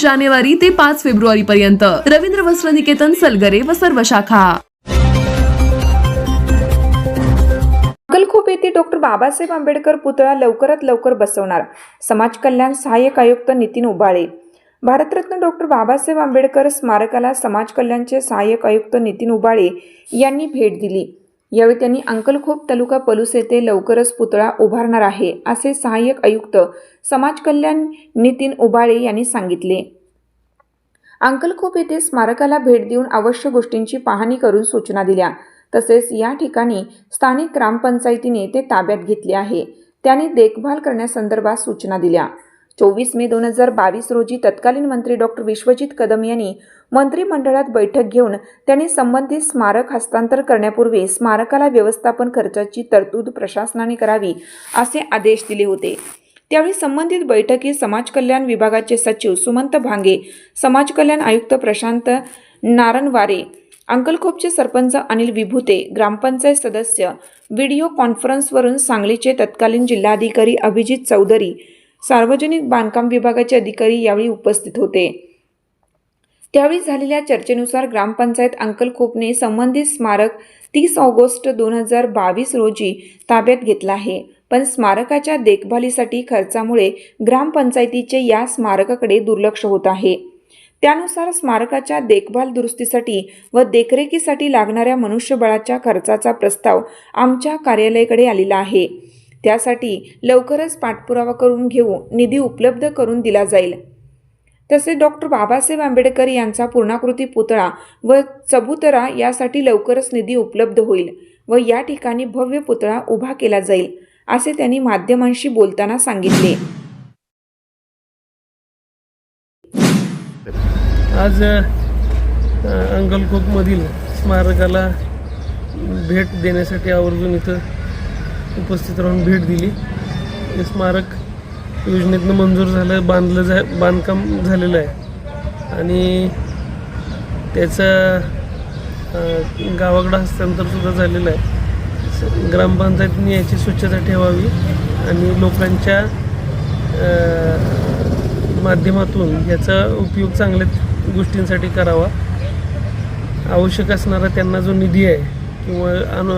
जानेवारी ते पाच फेब्रुवारी पर्यंत रवींद्र वस्त्र निकेतन सलगरे व सर्व शाखा. अक्कलखोप येथे डॉक्टर बाबासाहेब आंबेडकर पुतळा लवकरात लवकर बसवणार. समाज कल्याण सहाय्यक आयुक्त नितीन उबाळे. भारतरत्न डॉक्टर बाबासाहेब आंबेडकर स्मारकाला समाज कल्याणचे सहाय्यक आयुक्त नितीन उबाळे यांनी भेट दिली. यावेळी त्यांनी अंकलखोप तालुका पलूस येथे लवकरच पुतळा उभारणार आहे असे सहाय्यक आयुक्त समाज कल्याण नितीन उबाळे यांनी सांगितले. अंकलखोप येथे स्मारकाला भेट देऊन आवश्यक गोष्टींची पाहणी करून सूचना दिल्या. तसेच या ठिकाणी स्थानिक ग्रामपंचायतीने ते ताब्यात घेतले आहे. त्यांनी देखभाल करण्यासंदर्भात सूचना दिल्या. चोवीस मे दोन हजार बावीस रोजी तत्कालीन मंत्री डॉक्टर विश्वजित कदम यांनी मंत्रिमंडळात बैठक घेऊन त्यांनी संबंधित स्मारक हस्तांतर करण्यापूर्वी स्मारकाला व्यवस्थापन खर्चाची तरतूद प्रशासनाने करावी असे आदेश दिले होते. त्यावेळी संबंधित बैठकीत समाज कल्याण विभागाचे सचिव सुमंत भांगे समाज कल्याण आयुक्त प्रशांत नारनवारे अंकलखोपचे सरपंच अनिल विभूते ग्रामपंचायत सदस्य व्हिडिओ कॉन्फरन्सवरून सांगलीचे तत्कालीन जिल्हाधिकारी अभिजित चौधरी सार्वजनिक बांधकाम विभागाचे अधिकारी यावेळी उपस्थित होते. त्यावेळी झालेल्या चर्चेनुसार ग्रामपंचायत अंकलखोपने संबंधित स्मारक तीस ऑगस्ट दोन हजार बावीस रोजी ताब्यात घेतला आहे. पण स्मारकाच्या देखभालीसाठी खर्चामुळे ग्रामपंचायतीचे या स्मारकाकडे दुर्लक्ष होत आहे. त्यानुसार स्मारकाच्या देखभाल दुरुस्तीसाठी व देखरेखीसाठी लागणाऱ्या मनुष्यबळाच्या खर्चाचा प्रस्ताव आमच्या कार्यालयाकडे आलेला आहे. त्यासाठी लवकरच पाठपुरावा करून घेऊ निधी उपलब्ध करून दिला जाईल. तसेच डॉक्टर बाबासाहेब आंबेडकर यांचा पूर्णाकृती पुतळा व चबुतरा यासाठी लवकरच निधी उपलब्ध होईल व या ठिकाणी भव्य पुतळा उभा केला जाईल असे त्यांनी माध्यमांशी बोलताना सांगितले. आज अ, स्मारकाला भेट देण्यासाठी आवर्जून इथं उपस्थित राहून भेट दिली. हे स्मारक योजनेतनं मंजूर झालं बांधलं जा बांधकाम झालेलं आहे. आणि त्याचं गावाकडं हस्तांतरसुद्धा झालेलं आहे. स- ग्रामपंचायतीने याची स्वच्छता ठेवावी आणि लोकांच्या माध्यमातून याचा उपयोग चांगल्या गोष्टींसाठी करावा. आवश्यक असणारा त्यांना जो निधी आहे किंवा अनु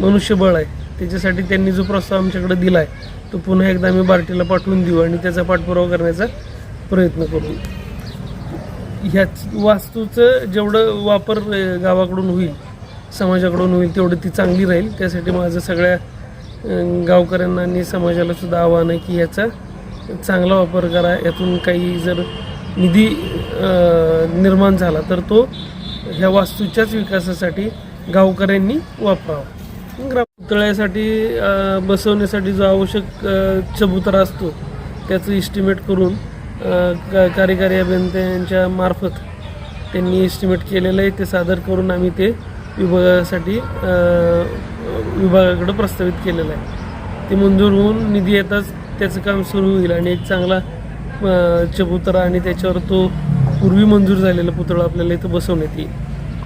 मनुष्यबळ आहे. त्याच्यासाठी त्यांनी जो प्रस्ताव आमच्याकडे दिला आहे तो पुन्हा एकदा आम्ही बार्टीला पाठवून देऊ आणि त्याचा पाठपुरावा करण्याचा प्रयत्न करू. ह्याच वास्तूचं जेवढं वापर गावाकडून होईल समाजाकडून होईल तेवढं ती चांगली राहील. त्यासाठी माझं सगळ्या गावकऱ्यांना आणि समाजाला सुद्धा आव्हान आहे की याचा चांगला वापर करा. यातून काही जर निधी निर्माण झाला तर तो ह्या वास्तूच्याच विकासासाठी गावकऱ्यांनी वापरावा. पुतळ्यासाठी बसवण्यासाठी जो आवश्यक चबुतरा असतो त्याचं इस्टिमेट करून का- कार्यकारी अभियंत्यांच्या मार्फत त्यांनी इस्टिमेट केलेलं आहे ते सादर करून आम्ही ते विभागासाठी विभागाकडं प्रस्तावित केलेलं आहे. ते मंजूर होऊन निधी येताच त्याचं काम सुरू होईल आणि एक चांगला चबुतरा आणि त्याच्यावर तो पूर्वी मंजूर झालेला पुतळा आपल्याला इथं बसवण्यात येईल.